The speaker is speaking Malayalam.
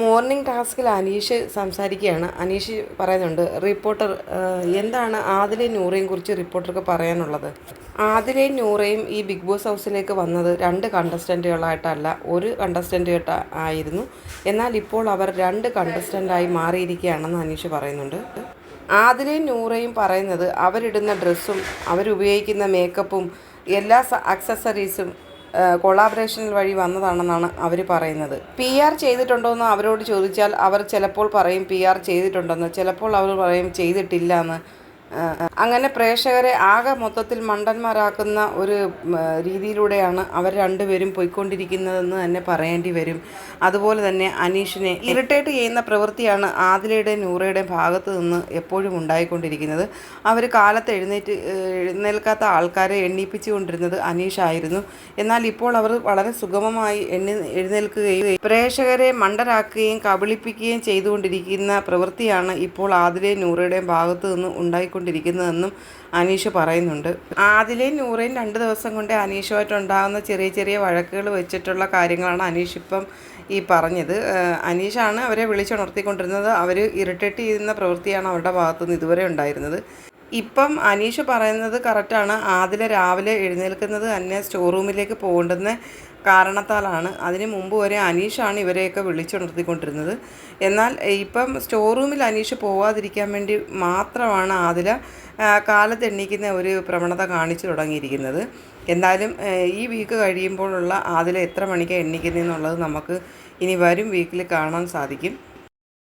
മോർണിംഗ് ടാസ്കിൽ അനീഷ് സംസാരിക്കുകയാണ്. അനീഷ് പറയുന്നുണ്ട് റിപ്പോർട്ടർ എന്താണ് ആദിലയും നൂറയും കുറിച്ച് റിപ്പോർട്ടർക്ക് പറയാനുള്ളത്? ആദിലയും നൂറയും ഈ ബിഗ് ബോസ് ഹൗസിലേക്ക് വന്നത് രണ്ട് കണ്ടസ്റ്റന്റുകളായിട്ടല്ല ഒരു കണ്ടസ്റ്റന്റ് ആയിരുന്നു. എന്നാൽ ഇപ്പോൾ അവർ രണ്ട് കണ്ടസ്റ്റന്റായി മാറിയിരിക്കുകയാണെന്ന് അനീഷ് പറയുന്നുണ്ട്. ആദിലയും നൂറയും പറയുന്നത് അവരിടുന്ന ഡ്രസ്സും അവരുപയോഗിക്കുന്ന മേക്കപ്പും എല്ലാ അക്സസറീസും കൊളാബറേഷൻ വഴി വന്നതാണെന്നാണ് അവർ പറയുന്നത്. പി ആർ ചെയ്തിട്ടുണ്ടോ എന്ന് അവരോട് ചോദിച്ചാൽ അവർ ചിലപ്പോൾ പറയും പി ആർ ചെയ്തിട്ടുണ്ടെന്ന്. ചിലപ്പോൾ അവർ പറയും ചെയ്തിട്ടില്ല എന്ന് അങ്ങനെ പ്രേക്ഷകരെ ആകെ മൊത്തത്തിൽ മണ്ടന്മാരാക്കുന്ന ഒരു രീതിയിലൂടെയാണ് അവർ രണ്ടുപേരും പോയിക്കൊണ്ടിരിക്കുന്നതെന്ന് തന്നെ പറയേണ്ടി വരും. അതുപോലെ തന്നെ അനീഷിനെ ഇറിറ്റേറ്റ് ചെയ്യുന്ന പ്രവൃത്തിയാണ് ആദിലയുടെയും നൂറയുടെയും ഭാഗത്ത് നിന്ന് എപ്പോഴും ഉണ്ടായിക്കൊണ്ടിരിക്കുന്നത്. അവർ കാലത്ത് എഴുന്നേറ്റ് എഴുന്നേൽക്കാത്ത ആൾക്കാരെ എണ്ണിപ്പിച്ചുകൊണ്ടിരുന്നത് അനീഷായിരുന്നു. എന്നാൽ ഇപ്പോൾ അവർ വളരെ സുഗമമായി എണ്ണി എഴുന്നേൽക്കുകയും പ്രേക്ഷകരെ മണ്ടരാക്കുകയും കബളിപ്പിക്കുകയും ചെയ്തുകൊണ്ടിരിക്കുന്ന പ്രവൃത്തിയാണ് ഇപ്പോൾ ആദിലയും നൂറയുടെയും ഭാഗത്ത് നിന്ന് ഉണ്ടായിക്കൊണ്ടിരിക്കുന്നതെന്നും അനീഷ് പറയുന്നുണ്ട്. ആദിലേയും നൂറേയും രണ്ട് ദിവസം കൊണ്ട് അനീഷുമായിട്ടുണ്ടാകുന്ന ചെറിയ ചെറിയ വഴക്കുകൾ വെച്ചിട്ടുള്ള കാര്യങ്ങളാണ് അനീഷ് ഇപ്പം ഈ പറഞ്ഞത്. അനീഷാണ് അവരെ വിളിച്ചുണർത്തിക്കൊണ്ടിരുന്നത്. അവർ ഇറിറ്റേറ്റ് ചെയ്യുന്ന പ്രവൃത്തിയാണ് അവരുടെ ഭാഗത്തുനിന്ന് ഇതുവരെ ഉണ്ടായിരുന്നത്. ഇപ്പം അനീഷ് പറയുന്നത് കറക്റ്റാണ്. ആദില രാവിലെ എഴുന്നേൽക്കുന്നത് തന്നെ സ്റ്റോർ റൂമിലേക്ക് പോകേണ്ടുന്ന കാരണത്താലാണ്. അതിന് മുമ്പ് വരെ അനീഷാണ് ഇവരെയൊക്കെ വിളിച്ചുണർത്തിക്കൊണ്ടിരുന്നത്. എന്നാൽ ഇപ്പം സ്റ്റോർ റൂമിൽ അനീഷ് പോവാതിരിക്കാൻ വേണ്ടി മാത്രമാണ് ആദില കാലത്തെണ്ണിക്കുന്ന ഒരു പ്രവണത കാണിച്ചു തുടങ്ങിയിരിക്കുന്നത്. എന്തായാലും ഈ വീക്ക് കഴിയുമ്പോഴുള്ള ആദില എത്ര മണിക്ക് എണ്ണിക്കുന്നതെന്നുള്ളത് നമുക്ക് ഇനി വരും വീക്കിൽ കാണാൻ സാധിക്കും.